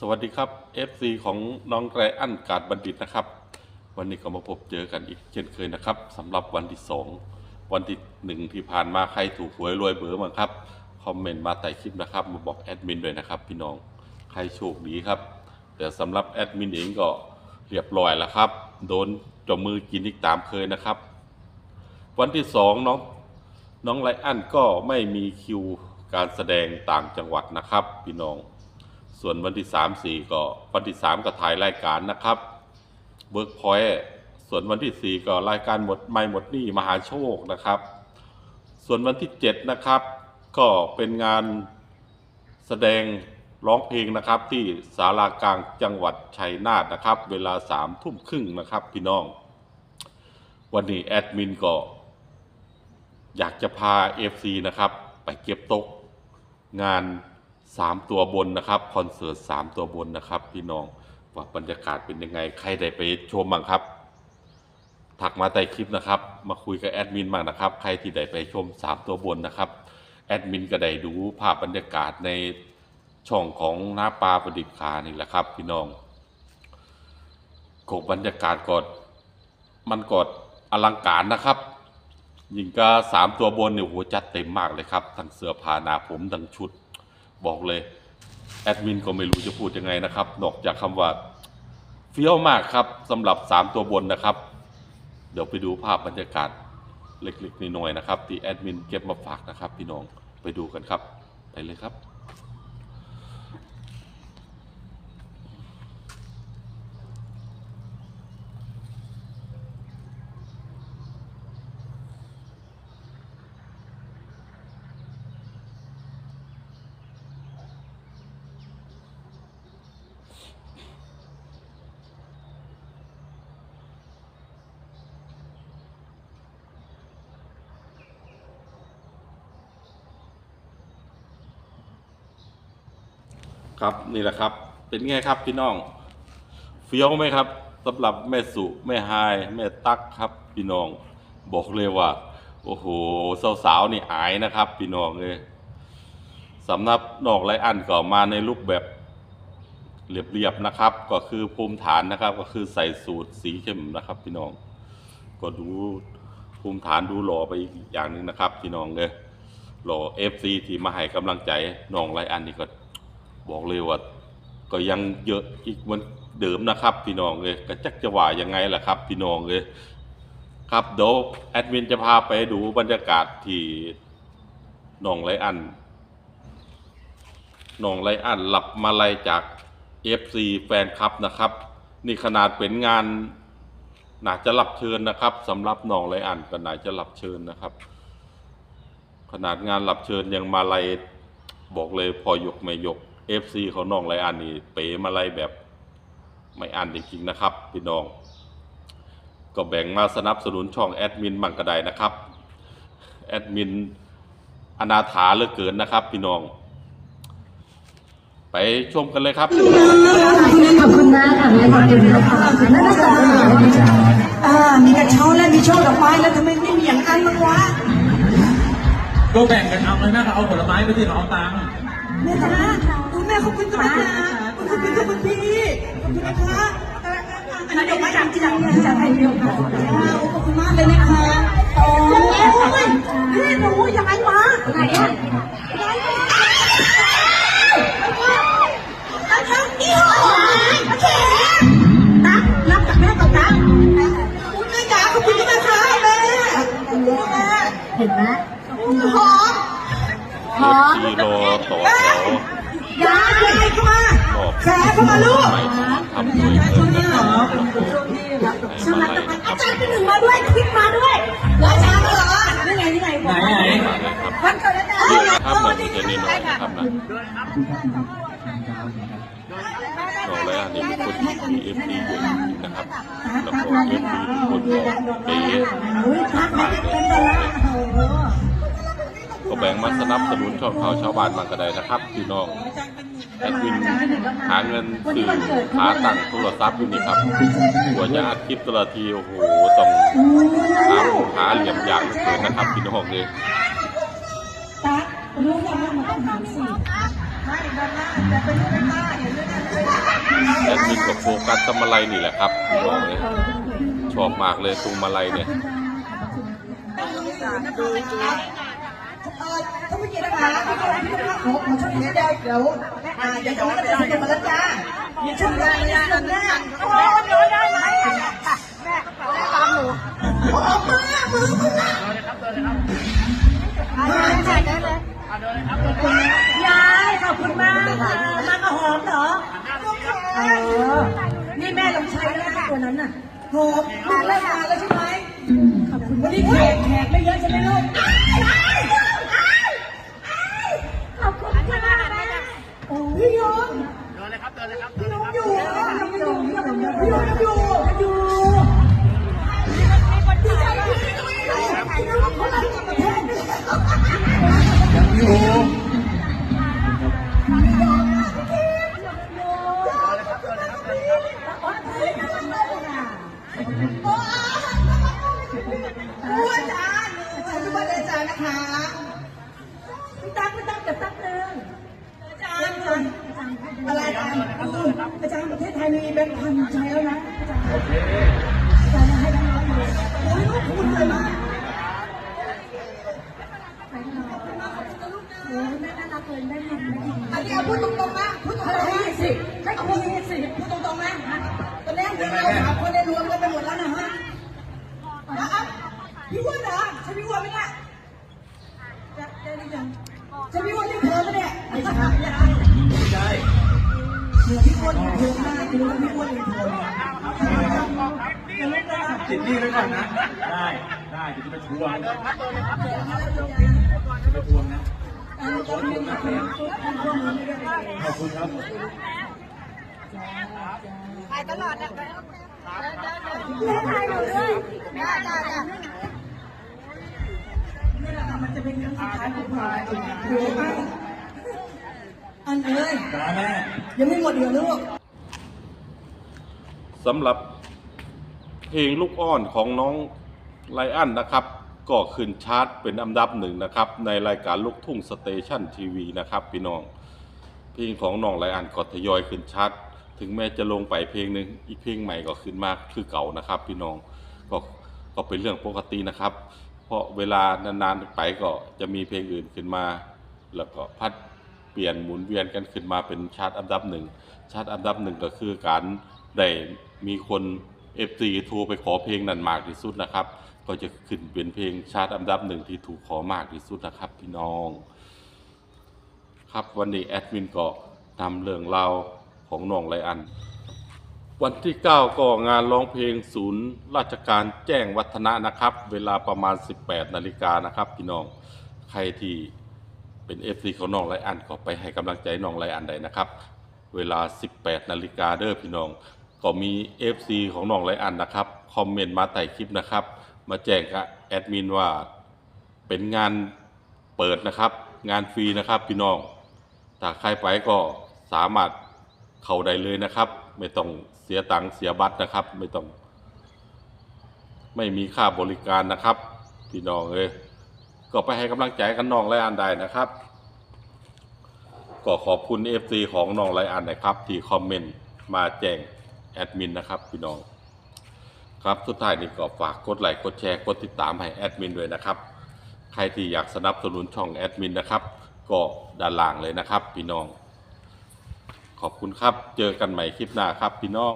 สวัสดีครับ FC ของน้องไรอันกาดบัณฑิตนะครับ วันนี้ก็มาพบเจอกันอีกเช่นเคยนะครับสำหรับวันที่ 2 วันที่หนึ่งที่ผ่านมาใครถูกหวยรวยเบอร์มั้งครับ คอมเมนต์มาใต้คลิปนะครับ มาบอกแอดมินด้วยนะครับ พี่น้องใครโชคดีครับ แต่สำหรับแอดมินเองก็เรียบร้อยแล้วครับ โดนจมือกินอีกตามเคยนะครับ วันที่สองน้องน้องไรอันก็ไม่มีคิวการแสดงต่างจังหวัดนะครับ พี่น้อง ส่วนวันที่สามสี่ก็วันที่สามก็ถ่ายรายการนะครับเบิร์กพอยส่วนวันที่สี่ก็รายการหมดไม่หมดนี้มหาโชคนะครับ ส่วนวันที่เจ็ดนะครับ ก็เป็นงานแสดงร้องเพลงนะครับ ที่ศาลากลางจังหวัดชัยนาทนะครับ เวลาสามทุ่มครึ่งนะครับ พี่น้อง วันนี้แอดมินก็อยากจะพา FC นะครับ ไปเก็บตกงาน 3 ตัวบนนะครับคอนเสิร์ต3ตัวบนนะครับ พี่น้องว่าบรรยากาศเป็นยังไงใครได้ไปชมบ้างครับถักมาใต้คลิปนะครับ มาคุยกับแอดมินบ้างนะครับ ใครที่ได้ไปชม 3 ตัวบนนะครับแอดมินก็ได้ดูภาพบรรยากาศในช่องของหน้าปลาประดิษฐ์คานี่แหละครับ พี่น้องกบรรยากาศกอดมันกอดอลังการนะครับยิงก็สามตัวบนเนี่ยโหจัดเต็มมากเลยครับทั้งเสื้อผ้าหนาผมทั้งชุด บอกเลยแอดมินก็ไม่รู้จะพูดยังไงนะครับนอกจากคำว่าเฟี้ยวมากครับสำหรับสามตัวบนนะครับ เดี๋ยวไปดูภาพบรรยากาศเล็กๆน้อยๆนะครับ ที่แอดมินเก็บมาฝากนะครับ พี่น้องไปดูกันครับ ไปเลยครับ ครับนี่แหละครับ เป็นไงครับพี่น้อง เฟี้ยวไหมครับสำหรับแม่สุแม่ไฮแม่ตั๊กครับ พี่น้อง บอกเลยว่า โอ้โหสาวๆนี่อายนะครับ พี่น้องเลยสำหรับนอกไรอันก็มาในรูปแบบเรียบๆนะครับ ก็คือภูมิฐานนะครับ ก็คือใส่สูตรสีเข้มนะครับ พี่น้อง ก็ดูภูมิฐานดูหล่อไปอีกอย่างหนึ่งนะครับ พี่น้องเลยหล่อเอฟซีที่มาให้กำลังใจน้องไรอันนี่ก็ บอกเลยว่าก็ยังเยอะอีกเหมือนเดิมนะครับ พี่น้องเลยก็จักจะว่ายังไงล่ะครับ พี่น้องเลยครับเดี๋ยวแอดมินจะพาไปดูบรรยากาศที่หนองไรอันหนองไรอันหลับมาลัยจาก FC แฟนคลับนะครับ นี่ขนาดเป็นงานน่าจะรับเชิญนะครับสำหรับหนองไรอันก็น่าจะรับเชิญนะครับ ขนาดงานรับเชิญยังมาลัยบอกเลยพอยกไม่ยก FC เขาน้องไรอันนี่เป๋มาไล่แบบ ไม่อันจริงๆนะครับ พี่น้อง ก็แบ่งมาสนับสนุนช่องแอดมินบังกระไดนะครับ แอดมินอนาถาเหลือเกินนะครับ พี่น้อง ไปชมกันเลยครับ ขอบคุณมากค่ะแม่ขอบคุณนะคะน่าจะสนุกเลยอ่ามีกระเช้าและมีช่อดอกไม้แล้วทำไมไม่มีอย่างนั้นบ้างวะก็แบ่งกันเอาเลยแม่ก็เอาผลไม้ไปที่เราเอาตังค์ แม่จ๋าคุณแม่ ขอบคุณค่ะขอบคุณค่ะคุณพี่ขอบคุณนะคะอันนั้นดอกไม้จำที่จังที่จังให้เดียวค่ะขอบคุณมากเลยนะคะโอ้ยนี่หนูยายมาไหนอะยายมานะคะอีหอโอเคตักนับจากแม่ก่อนนะคุณแม่จ๋าขอบคุณนะคะแม่ขอบคุณแม่เห็นไหมหอมพร้อมทีโลต่อแถว ย้ายเข้ามารอบแสเข้ามาลูกไม่ทำด้วยเงินนะครับช่วงนั้นอาจารย์ที่หนึ่งมาด้วยคลิปมาด้วยอาจารย์เหรอนี่ไงนี่ไงไหนไหนวันเกิดอาจารย์นี่นะครับมันจะนี่อยนะครับนะน้องไรอันนี่เป็นคนที่เอฟซีเยอะนะครับแล้วก็เอฟซีคนก็เอุ้ยทักไม่ได้เป็นดอลาร์โอ้โห ก็แบ่งมาสนับสนุนช่องเขาชาวบ้านมากระไดนะครับพี่น้องแอดมินหาเงินซื้อหาตังโทรศัพท์อยู่นี่ครับกว่าจะอัดคลิปตละทีโอ้โหต้องหาหาเหลี่ยมอย่างเลือเกินนะครับพี่น้องเลยรู้ยังว่ามันต้องหาสิไม่ดอลลาร์จะเป็นดอลลาร์อย่าเลือกนี้ก็โฟกัสตะมาลัยนี่แหละครับพี่น้องเลยชอบมากเลยตรงมาลัยเนี่ย เออถ้าไม่กินนะคะพี่ก็พี่ก็ขอขอช่วยเดี๋ยวเดี๋ยวเดี๋ยวอ่าเดี๋ยวจะมาจะจะมาแล้วจ้ามีช่วงแรกนะช่วงแรกโอ้ยโดนได้ไหมแม่แม่ตามหนูโอ้มือมือมือยยายขอบคุณมากค่ะมากระหอมเหรอเออนี่แม่ลองใช้แล้วตัวนั้นน่ะหอม ไทยมีแบงค์พันใช้แล้วนะอาจารย์โอเคอาให้แบงค์ร้อยเลยโอ้ยขอบคุณเลยมากโอ้ยแม่น่ารักเลยได้ทำได้ดีอันนี้เอาพูดตรงๆนะพูดตรงๆยี่สิบให้เอาพูดสิพูดตรงๆนะตอนนี้เราสามคนได้รวมกันไปหมดแล้วนะฮะนะครับพี่อ้วนเหรอใช่พี่อ้วนไหมเนี่ยได้หรือยังใช่พี่อ้วนที่เธอไหมเนี่ยไม่ใช่ไม่ใช่ พี่อ้วนที่เธอมากคือพี่อ้วนที่เธอเนี่ยยังไม่ได้ติดหนี่ไว้ก่อนนะ ได้ ได้เดี๋ยวจะไปทวงจะไปทวงนะขอทวงนะแฟนขอบคุณครับแม่ถ่ายหนูด้วยแม่จ้าจ้ามันจะเป็นครั้งสุดท้ายของเราเดี๋ยวไป อันเอ้ยจ้าแม่ยังไม่หมดเดี๋ยวลูกสำหรับเพลงลูกอ้อนของน้องไลอ้อนนะครับ ก็ขึ้นชาร์ตเป็นอันดับหนึ่งนะครับ ในรายการลูกทุ่งสเตชันทีวีนะครับพี่น้อง เพลงของน้องไลอ้อนก็ทยอยขึ้นชาร์ตถึงแม้จะลงไปเพลงหนึ่งอีกเพลงใหม่ก็ขึ้นมาคือเก่านะครับ พี่น้องก็ก็เป็นเรื่องปกตินะครับ เพราะเวลานานๆไปก็จะมีเพลงอื่นขึ้นมา แล้วก็พัด เปลี่ยนหมุนเวียนกันขึ้นมาเป็นชาร์ตอันดับหนึ่งชาร์ตอันดับหนึ่งก็คือการได้มีคน FC โทรไปขอเพลงนั้นมากที่สุดนะครับ ก็จะขึ้นเป็นเพลงชาร์ตอันดับหนึ่งที่ถูกขอมากที่สุดนะครับ พี่น้อง ครับวันนี้แอดมินก็นำเรื่องราวของน้องไลอัน วันที่ 9 ก็งานร้องเพลงศูนย์ ราชการแจ้งวัฒนะนะครับ เวลาประมาณ 18 นาฬิกานะครับ พี่น้องใครที่ เป็น FC ของน้องไลอันก็ไปให้กำลังใจน้องไลอันได้นะครับ เวลา 18 นาฬิกาเด้อพี่น้อง ก็มี FC ของน้องไลอันนะครับ คอมเมนต์มาใต้คลิปนะครับ มาแจ้งกับแอดมินว่าเป็นงานเปิดนะครับ งานฟรีนะครับพี่น้องถ้าใครไปก็สามารถเข้าได้เลยนะครับ ไม่ต้องเสียตังค์เสียบัตรนะครับ ไม่ต้อง ไม่มีค่าบริการนะครับ พี่น้องเอ้ย ก็ไปให้กำลังใจกันน้องไลอันได้นะครับ ก็ขอบคุณ FC ของน้องไลอันนะครับ ที่คอมเมนต์มาแจ้งแอดมินนะครับพี่น้อง ครับสุดท้ายนี้ก็ฝากกดไลค์กดแชร์กดติดตามให้แอดมินด้วยนะครับ ใครที่อยากสนับสนุนช่องแอดมินนะครับ ก็ด้านล่างเลยนะครับ พี่น้อง ขอบคุณครับ เจอกันใหม่คลิปหน้าครับพี่น้อง